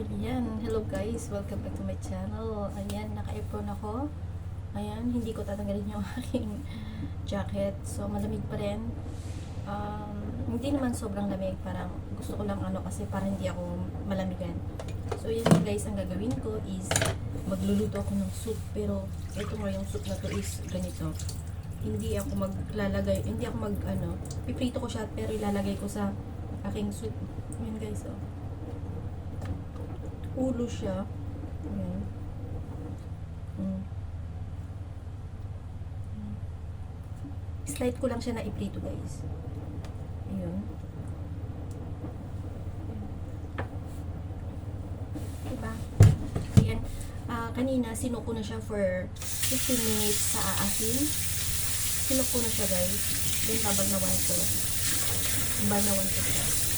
Ayan, hello guys, welcome back to my channel. Ayan, naka-apron ako. Ayan, hindi ko tatanggalin yung aking jacket. So, malamig pa rin. Um, hindi naman sobrang lamig, parang gusto ko lang ano kasi para hindi ako malamigan. So, yung guys, ang gagawin ko is magluluto ako ng soup. Pero, ito nga yung soup na to is ganito. Hindi ako maglalagay, hindi ako mag, ano, piprito ko siya pero ilalagay ko sa aking soup. Ayan guys, oh ulo siya. Ayan. Mm. Slide ko lang siya na iprito, guys. Ayun. Diba? Ayan. Ah, kanina, sinuko na siya for 15 minutes sa aasin. Sinuko na siya, guys. Then, babagnawan ko. Babagnawan ko siya.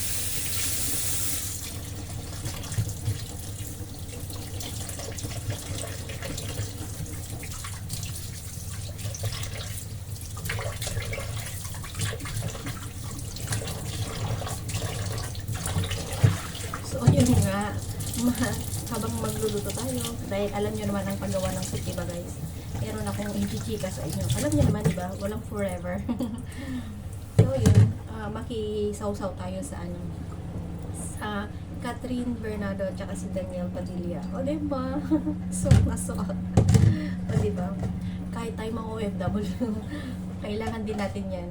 So, yun nga. Ma, habang magluluto tayo, dahil alam nyo naman ang paggawa ng soup, diba guys? Meron akong ichichika sa inyo. Alam nyo naman, diba? Walang forever. so, yun. Uh, makisawsaw tayo sa ano. Sa Catherine Bernardo at si Daniel Padilla. O, diba? suot na suot. o, diba? Kahit tayo mga OFW, kailangan din natin yan.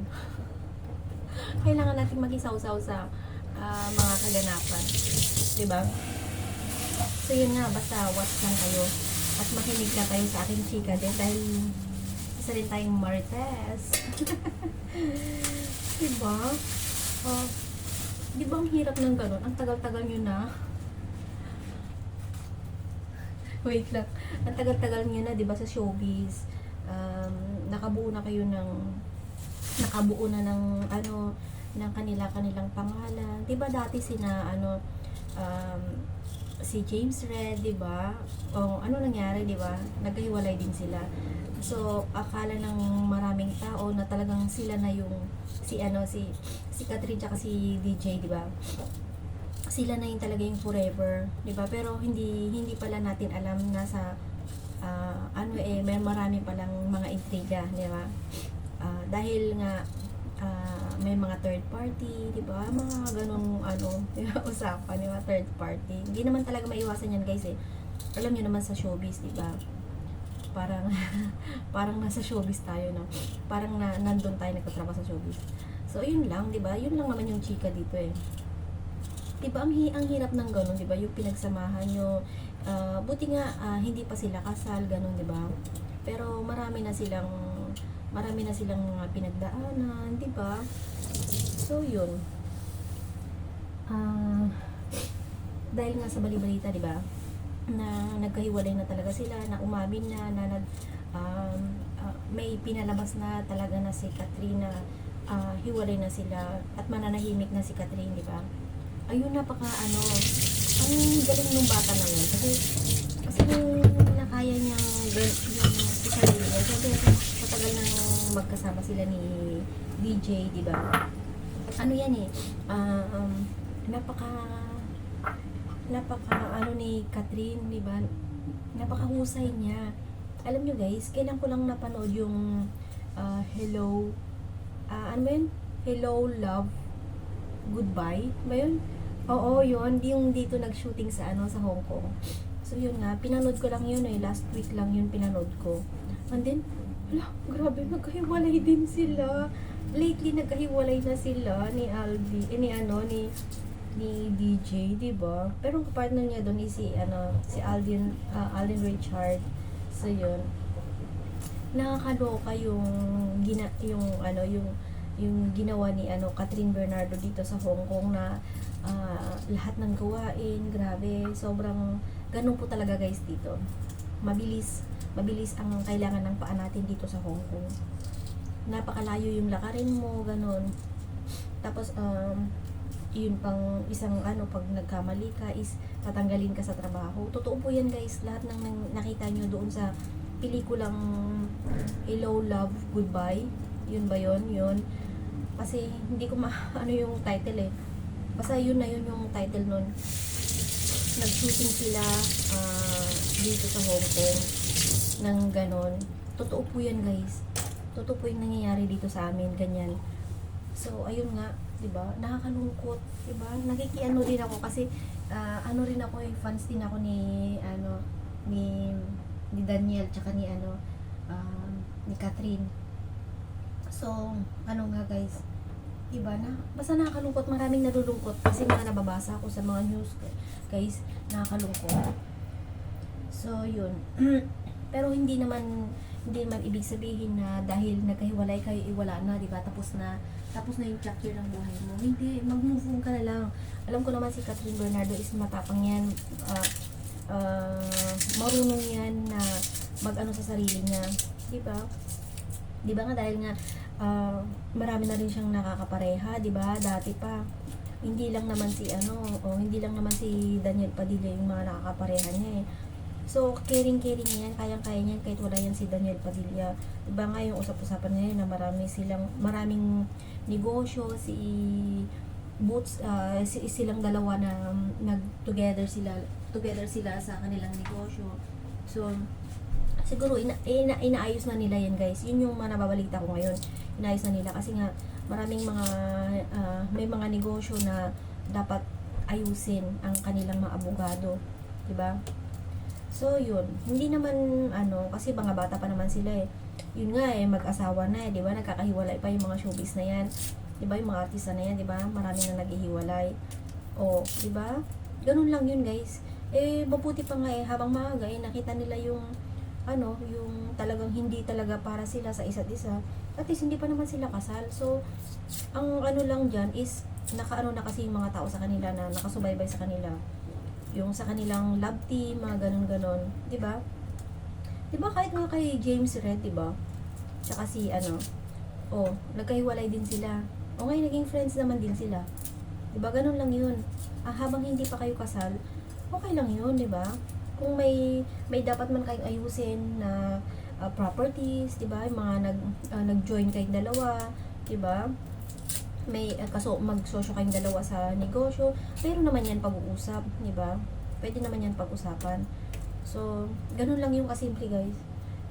kailangan natin makisawsaw sa ah, mga kaganapan. Diba? So yun nga, basta watch lang kayo. At makinig na tayo sa aking chika din dahil isa rin tayong marites. diba? Oh, di ang hirap ng ganun? Ang tagal-tagal nyo na. Wait lang. Ang tagal-tagal nyo na, di ba, sa showbiz. Um, nakabuo na kayo ng nakabuo na ng ano ng kanila kanilang pangalan. 'Di ba dati sina ano um, si James Red, 'di ba? O ano nangyari, 'di ba? Naghiwalay din sila. So akala ng maraming tao na talagang sila na yung si ano si si Catherine tsaka si DJ, 'di ba? Sila na yung talaga yung forever, 'di ba? Pero hindi hindi pala natin alam na sa ah, ano eh may marami palang mga intriga, 'di ba? Ah, dahil nga ah, may mga third party, 'di ba? Mga ganong ano, usapan, 'di ba? Third party. Hindi naman talaga maiwasan 'yan, guys eh. Alam niyo naman sa showbiz, 'di ba? Parang parang nasa showbiz tayo, no? Parang na nandun tayo nagtatrabaho sa showbiz. So, yun lang, 'di ba? Yun lang naman yung chika dito eh. 'Di ba? Ang, hi- ang hirap ng ganun, 'di ba? Yung pinagsamahan nyo. ah, buti nga ah, hindi pa sila kasal, ganun, 'di ba? Pero marami na silang marami na silang mga pinagdaanan, 'di ba? So, yun. Ah, dahil nga sa balibalita, 'di ba? Na nagkahiwalay na talaga sila, na umamin na, na nag um, ah, may pinalabas na talaga na si Katrina ah, hiwalay na sila at mananahimik na si Catherine, di ba? Ayun, napaka ano, ang galing ng bata na yun. Kasi, kasi yung nakaya niyang gan- yung si sarili niya. Kasi matagal nang magkasama sila ni DJ, di ba? Ano yan eh, ah, um, napaka, napaka ano ni Catherine, di ba? Napakahusay niya. Alam nyo guys, kailan ko lang napanood yung ah, Hello ah ano yun? Hello, Love, Goodbye. Ba yun? Oo, yun. Yung dito nag-shooting sa ano sa Hong Kong. So yun nga, pinanood ko lang yun eh. Last week lang yun pinanood ko. And then, hala, grabe, nagkahiwalay din sila. Lately, nagkahiwalay na sila ni Aldi, eh, ni ano, ni ni DJ, di ba? Pero ang partner niya doon si ano, si Alden ah, Alden Richard. So yun nakakaloka yung gina yung ano yung yung ginawa ni ano Catherine Bernardo dito sa Hong Kong na ah, lahat ng gawain grabe sobrang ganun po talaga guys dito mabilis mabilis ang kailangan ng paa natin dito sa Hong Kong napakalayo yung lakarin mo ganun tapos um yun pang isang ano pag nagkamali ka is tatanggalin ka sa trabaho totoo po yan guys lahat ng nakita nyo doon sa pelikulang Hello, Love, Goodbye. Yun ba yun? Yun. Kasi hindi ko ma ano yung title eh. Basta yun na yun yung title nun. nag-shooting sila ah, dito sa Hong Kong ng ganon. Totoo po yan guys. Totoo po yung nangyayari dito sa amin, ganyan. So, ayun nga, 'di ba? Nakakalungkot, 'di ba? Nakikiano din ako kasi ah, ano rin ako, eh, fans din ako ni ano ni ni Daniel tsaka ni ano ah, ni Catherine. So, ano nga guys, iba na, basta nakakalungkot, maraming nalulungkot kasi mga nababasa ako sa mga news guys, nakakalungkot. So, yun. Pero hindi naman hindi naman ibig sabihin na dahil nagkahiwalay kayo, iwala na, di ba? Tapos na, tapos na yung chapter ng buhay mo. Hindi, mag-move on ka na lang. Alam ko naman si Catherine Bernardo is matapang yan. Ah, ah, marunong yan na mag-ano sa sarili niya. Di ba? Di ba nga dahil nga ah, marami na rin siyang nakakapareha, di ba? Dati pa. Hindi lang naman si ano, o hindi lang naman si Daniel Padilla yung mga nakakapareha niya eh. So, caring-caring yan, kayang-kaya niya yan kahit wala yan si Daniel Padilla. Diba nga yung usap-usapan ngayon na marami silang, maraming negosyo, si Boots, ah, si, silang dalawa na nag-together sila, together sila sa kanilang negosyo. So, siguro ina, ina, inaayos na nila yan guys. Yun yung mga nababalita ko ngayon. Inaayos na nila kasi nga maraming mga, ah, may mga negosyo na dapat ayusin ang kanilang mga abogado. 'di ba? So, yun. Hindi naman, ano, kasi mga bata pa naman sila eh. Yun nga eh, mag-asawa na eh, di ba? Nagkakahiwalay pa yung mga showbiz na yan. Di ba? Yung mga artista na yan, di ba? Marami na naghihiwalay. O, di ba? Ganun lang yun, guys. Eh, mabuti pa nga eh, habang maaga eh, nakita nila yung, ano, yung talagang hindi talaga para sila sa isa't isa. At least, hindi pa naman sila kasal. So, ang ano lang dyan is, nakaano na kasi yung mga tao sa kanila na nakasubaybay sa kanila yung sa kanilang love team, mga ganun-ganon. 'Di ba? 'Di ba kahit nga kay James Red, 'di ba? Tsaka si ano, oh, nagkahiwalay din sila. O ngayon, naging friends naman din sila. 'Di ba? Ganun lang 'yun. Ah, habang hindi pa kayo kasal, okay lang 'yun, 'di ba? Kung may may dapat man kayong ayusin na ah, properties, 'di ba? Yung mga nag ah, nag-join kayong dalawa, 'di ba? May uh, kaso magsosyo kayong dalawa sa negosyo, pero naman yan pag-uusap, di ba? Pwede naman yan pag-usapan. So, ganun lang yung kasimple guys.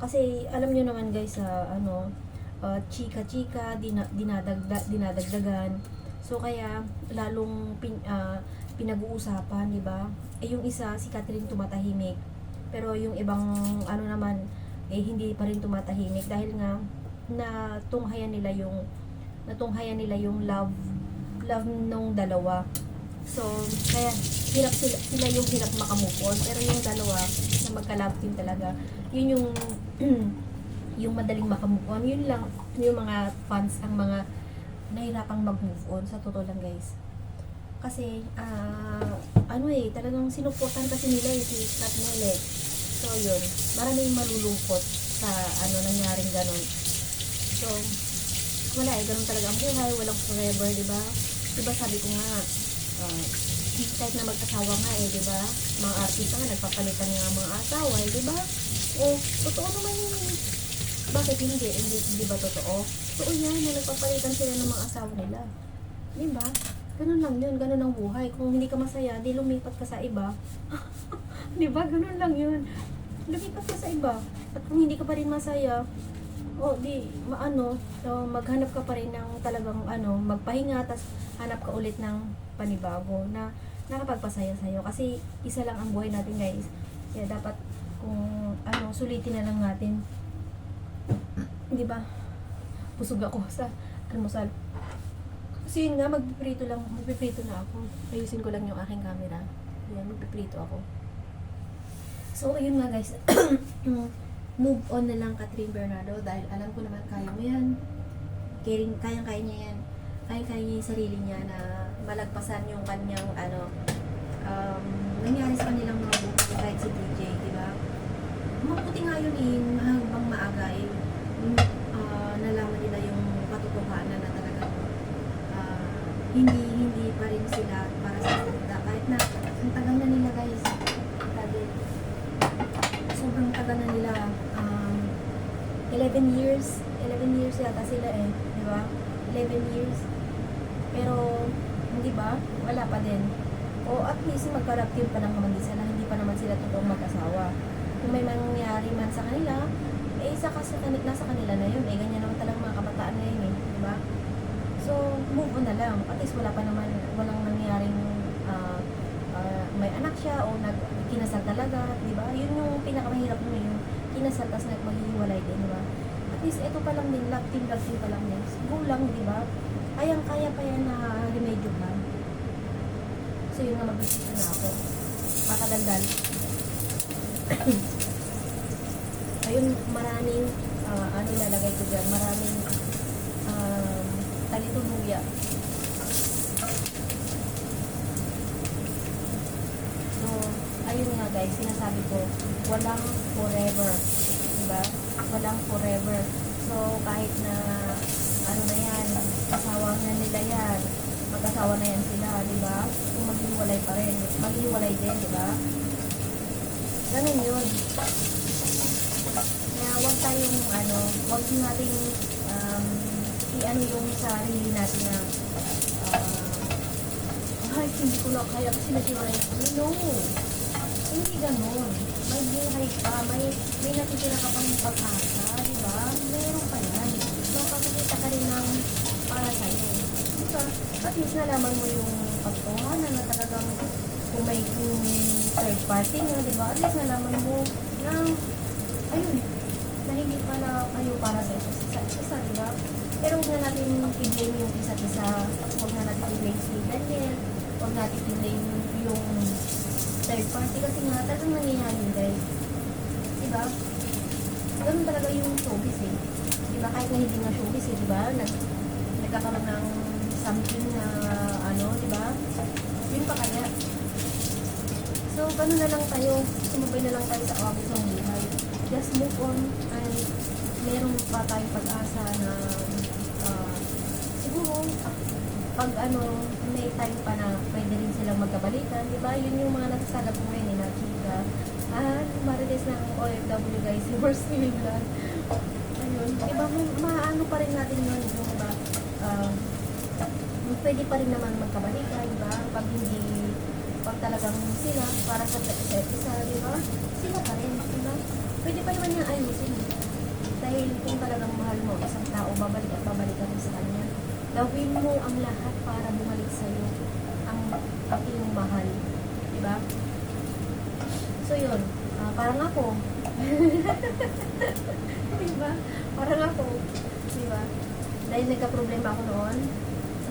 Kasi alam niyo naman guys sa ano, uh, chika-chika, dina, dinadagda, dinadagdagan. So kaya lalong pin, uh, pinag-uusapan, di ba? Eh yung isa si Catherine tumatahimik. Pero yung ibang ano naman eh hindi pa rin tumatahimik dahil nga na tunghayan nila yung natunghayan nila yung love love nung dalawa. So, kaya hirap sila, sila yung hirap makamove on. Pero yung dalawa na magka-love team talaga, yun yung yung madaling makamove on. Yun lang yung mga fans ang mga nahirapang mag-move on. Sa totoo lang guys. Kasi, ah, ano eh, talagang sinuportan kasi nila eh, si Kat Mele. So, yun. Marami yung malulungkot sa ano nangyaring ganun. So, wala eh, ganun talaga ang buhay, walang forever, di ba? Di ba sabi ko nga, uh, kahit na mag-asawa nga eh, di ba? Mga artista nga, nagpapalitan nga mga asawa eh, di ba? O, totoo naman yun. Bakit hindi? Hindi, di ba totoo? Totoo yan, na nagpapalitan sila ng mga asawa nila. Di ba? Ganun lang yun, ganun ang buhay. Kung hindi ka masaya, di lumipat ka sa iba. di ba? Ganun lang yun. Lumipat ka sa iba. At kung hindi ka pa rin masaya, o di maano so maghanap ka pa rin ng talagang ano magpahinga tas hanap ka ulit ng panibago na nakapagpasaya sa'yo. Kasi isa lang ang buhay natin guys. Kaya dapat kung ano sulitin na lang natin. Di ba? Busog ako sa almusal. Kasi yun nga magpiprito lang magpiprito na ako. Ayusin ko lang yung aking camera. Yan magpiprito ako. So ayun nga guys move on na lang Catherine Bernardo dahil alam ko naman kaya mo yan. Kaya niya yan. Kaya kaya niya yung sarili niya na malagpasan yung kanyang ano um, nangyari sa kanilang mga buhay kahit si DJ, di ba? Mabuti nga yun eh, habang maaga eh, uh, nalaman nila yung katotohanan na talaga uh, hindi hindi pa rin sila para sa salita. Kahit na ang tagal na nila guys. Tagal. Sobrang tagal na nila. Um, 11 years. 11 years yata sila eh. Di ba? 11 years. Pero, hindi ba? Wala pa din. O at least team pa lang naman din sila, hindi pa naman sila totoong mag-asawa. Kung may mangyari man sa kanila, eh isa kasi kanila, nasa kanila na yun. Eh ganyan naman talaga mga kabataan ngayon eh, di ba? So, move on na lang. At least wala pa naman, walang nangyaring ah, ah, may anak siya o nag kinasal talaga, di ba? Yun yung pinakamahirap eh, yung kinasal tapos maghihiwalay din, di ba? At least ito pa lang din, love team, love team pa lang din. Go lang, di ba? Kayang kaya pa yan na remedyo pa. So yun nga mag-isip na ako. Pakadaldal. Ayun, maraming, ah, ano ilalagay ko dyan, maraming um, talituluya. So, ayun nga guys, sinasabi ko, walang forever. Diba? Walang forever. So, kahit na, ano na yan, asawa na nila yan, mag-asawa na yan sila, di ba? Kung maghiwalay pa rin, maghiwalay din, di ba? Ganun yun. Kaya huwag tayong, ano, huwag nating um, i-ano yung sarili natin na ah, ay, hindi ko na kaya kasi naghiwalay na. No! Hindi ganun. May buhay pa, may, may natitira ka pang pag-asa, di ba? Meron pa yan. Makakakita ka rin ng para sa'yo. Diba? At least nalaman mo yung pagtuhanan na talagang kung may kung third party nga, di ba? At least nalaman mo na, ayun, na hindi pala kayo para sa isa, sa isa, di ba? Pero huwag na natin i-blame yung isa't isa. Huwag na natin i-blame si Daniel. Huwag natin i-blame yung third party kasi nga talagang nangyayari guys. Di ba? Ganun talaga yung showbiz eh. Di ba? Kahit na hindi nga showbiz eh, di ba? Nag, nagkakaroon ng something na ano, di ba? Yun pa kaya. So, ganun na lang tayo. Sumabay na lang tayo sa awagis ng buhay. Just move on and meron pa tayong pag-asa na ah, siguro pag ano, may time pa na pwede rin silang magkabalikan, di ba? Yun yung mga nasasaga ko ngayon na chika. Ah, marites ng OFW guys, si First Cleveland. Ayun, di ba, ma- maano pa rin natin yun, yung ba, ah, pwede pa rin naman magkabalikan, di ba? Pag hindi, pag talagang sila, para sa sa isa, di ba? Sila pa rin, di ba? Pwede pa naman yung ayusin. Dahil kung talagang mahal mo isang tao, babalik at babalik ka sa kanya. Gawin mo ang lahat para bumalik sa'yo ang aking mahal. Di ba? So yun, ah, parang ako. di ba? Parang ako. Di ba? Dahil nagka-problema ako noon,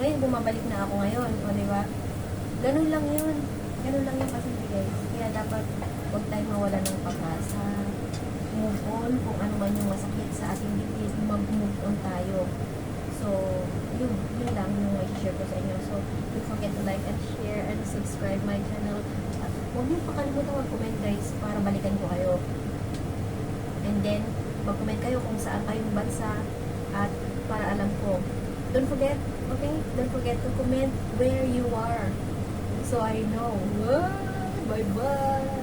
ngayon bumabalik na ako ngayon. O di ba? Ganun lang yun. Ganun lang yung kasi guys. Kaya dapat huwag tayong mawala ng pag-asa. Move on kung ano man yung masakit sa ating dibdib, mag-move on tayo. I-share ko sa inyo. So, don't forget to like and share and subscribe my channel. At huwag niyo pakalimutan mag-comment guys para balikan ko kayo. And then, mag-comment kayo kung saan kayong bansa at para alam ko. Don't forget, okay? Don't forget to comment where you are. So I know. Bye-bye!